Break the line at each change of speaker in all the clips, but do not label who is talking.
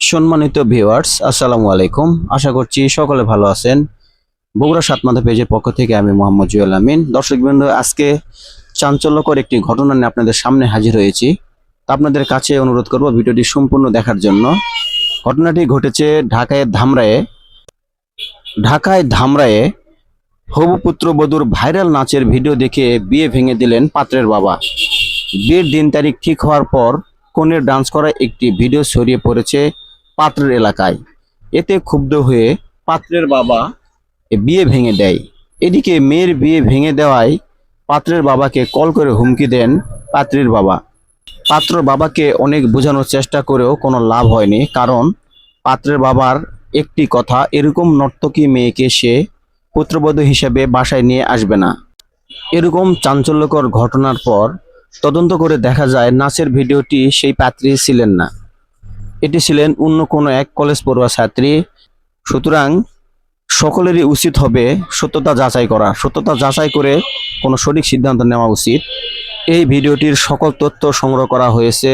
সম্মানিত ভিউয়ার্স, আসসালামু আলাইকুম। আশা করছি সকলে ভালো আছেন। বগুড়া সাতমাথা পেজের পক্ষ থেকে আমি মোহাম্মদ জুয়েল আমিন। দর্শকবৃন্দ, আজকে চাঞ্চল্যকর একটি ঘটনা নিয়ে আপনাদের সামনে হাজির হয়েছি। আপনাদের কাছে অনুরোধ করব ভিডিওটি সম্পূর্ণ দেখার জন্য। ঘটনাটি ঘটেছে ঢাকায় ধামরায়ে ঢাকায় ধামরায়ে হবু পুত্রবধূর ভাইরাল নাচের ভিডিও দেখে বিয়ে ভেঙে দিলেন পাত্রের বাবা। বিয়ের দিন তারিখ ঠিক হওয়ার পর কনের ডান্স করা একটি ভিডিও ছড়িয়ে পড়েছে পাত্রের এলাকায়। এতে ক্ষুব্ধ হয়ে পাত্রের বাবা বিয়ে ভেঙে দেয়। এদিকে মেয়ের বিয়ে ভেঙে দেওয়ায় পাত্রের বাবাকে কল করে হুমকি দেন পাত্রীর বাবা। পাত্র বাবাকে অনেক বোঝানোর চেষ্টা করেও কোনো লাভ হয়নি, কারণ পাত্রের বাবার একটি কথা, এরকম নর্তকী মেয়েকে সে পুত্রবধূ হিসেবে বাসায় নিয়ে আসবে না। এরকম চাঞ্চল্যকর ঘটনার পর তদন্ত করে দেখা যায়, নাচের ভিডিওটি সেই পাত্রী ছিলেন না। এটি ছিলেন অন্য কোনো এক কলেজ পড়ুয়া ছাত্রী। সুতরাং সকলেরই উচিত হবে সত্যতা যাচাই করা, সত্যতা যাচাই করে কোনো সঠিক সিদ্ধান্ত নেওয়া উচিত। এই ভিডিওটির সকল তথ্য সংগ্রহ করা হয়েছে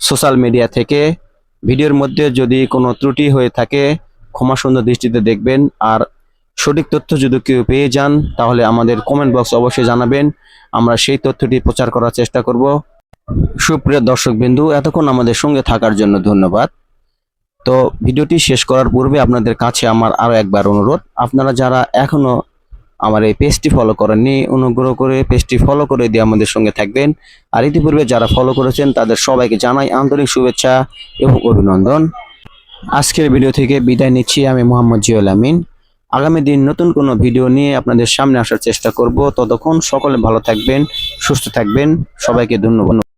সোশ্যাল মিডিয়া থেকে। ভিডিওর মধ্যে যদি কোনো ত্রুটি হয়ে থাকে ক্ষমা সুন্দর দৃষ্টিতে দেখবেন। আর সঠিক তথ্য যদি কেউ পেয়ে যান, তাহলে আমাদের কমেন্ট বক্স অবশ্যই জানাবেন। আমরা সেই তথ্যটি প্রচার করার চেষ্টা করব। সুপ্রিয় দর্শক বিন্দু এতক্ষণ আমাদের সঙ্গে থাকার জন্য ধন্যবাদ। তো ভিডিওটি শেষ করার পূর্বে আপনাদের কাছে আমার আরও একবার অনুরোধ। আপনারা যারা এখনও আমার এই পেজটি ফলো করেননি, অনুগ্রহ করে পেজটি ফলো করে দিয়ে আমাদের সঙ্গে থাকবেন। আর ইতিপূর্বে যারা ফলো করেছেন, তাদের সবাইকে জানাই আন্তরিক শুভেচ্ছা এবং অভিনন্দন। আজকের ভিডিও থেকে বিদায় নিচ্ছি আমি মোহাম্মদ জিয়াল আমিন। আগামী দিন নতুন কোনো ভিডিও নিয়ে আপনাদের সামনে আসার চেষ্টা করব। ততক্ষণ সকলে ভালো থাকবেন, সুস্থ থাকবেন। সবাইকে ধন্যবাদ।